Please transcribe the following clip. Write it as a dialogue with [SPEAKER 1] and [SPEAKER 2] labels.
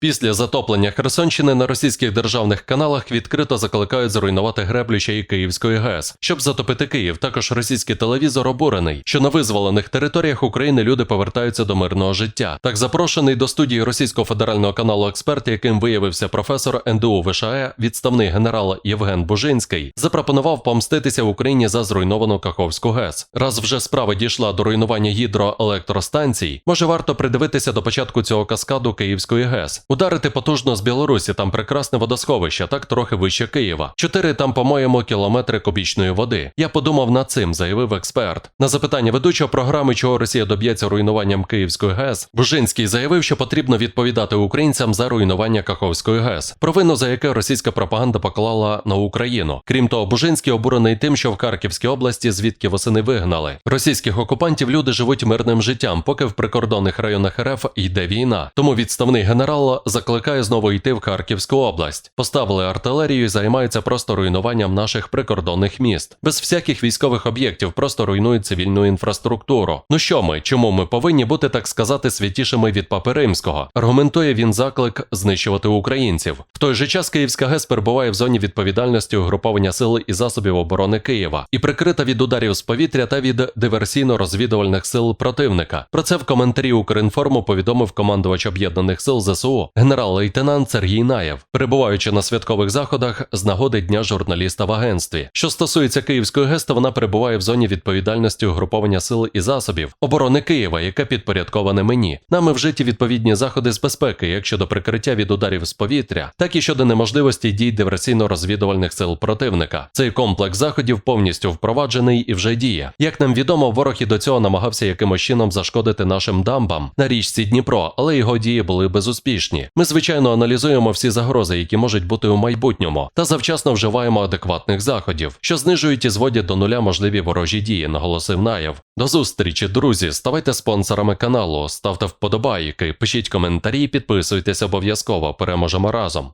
[SPEAKER 1] Після затоплення Херсонщини на російських державних каналах відкрито закликають зруйнувати греблю ще й Київської ГЕС, щоб затопити Київ. Також російський телевізор обурений, що на визволених територіях України люди повертаються до мирного життя. Так запрошений до студії російського федерального каналу експерт, яким виявився професор НДУ ВШЕ, відставний генерал Євген Бужинський, запропонував помститися в Україні за зруйновану Каховську ГЕС. Раз вже справа дійшла до руйнування гідроелектростанцій, може варто придивитися до початку цього каскаду Київської ГЕС. Ударити потужно з Білорусі, там прекрасне водосховище, так трохи вище Києва. Чотири там, по-моєму, кілометри кубічної води. Я подумав над цим, заявив експерт. На запитання ведучого програми, чого Росія доб'ється руйнуванням Київської ГЕС, Бужинський заявив, що потрібно відповідати українцям за руйнування Каховської ГЕС, провину за яке російська пропаганда поклала на Україну. Крім того, Бужинський обурений тим, що в Харківській області, звідки восени вигнали російських окупантів, люди живуть мирним життям, поки в прикордонних районах РФ йде війна. Тому відставний генерал закликає знову йти в Харківську область. Поставили артилерію і займаються просто руйнуванням наших прикордонних міст. Без всяких військових об'єктів просто руйнують цивільну інфраструктуру. Ну що ми, чому ми повинні бути, так сказати, святішими від папи римського? Аргументує він заклик знищувати українців. В той же час Київська ГЕС перебуває в зоні відповідальності угруповання сил і засобів оборони Києва і прикрита від ударів з повітря та від диверсійно-розвідувальних сил противника. Про це в коментарі Укрінформу повідомив командувач об'єднаних сил ЗСУ генерал-лейтенант Сергій Наєв, перебуваючи на святкових заходах з нагоди дня журналіста в агентстві. Що стосується Київської ГЕС, то вона перебуває в зоні відповідальності угруповання сил і засобів оборони Києва, яке підпорядковане мені. Нами вжиті відповідні заходи з безпеки, як щодо прикриття від ударів з повітря, так і щодо неможливості дій диверсійно-розвідувальних сил противника. Цей комплекс заходів повністю впроваджений і вже діє. Як нам відомо, ворог і до цього намагався якимось чином зашкодити нашим дамбам на річці Дніпро, але його дії були безуспішні. Ми, звичайно, аналізуємо всі загрози, які можуть бути у майбутньому, та завчасно вживаємо адекватних заходів, що знижують і зводять до нуля можливі ворожі дії, наголосив Наєв. До зустрічі, друзі. Ставайте спонсорами каналу, ставте вподобайки, пишіть коментарі, підписуйтесь обов'язково. Переможемо разом.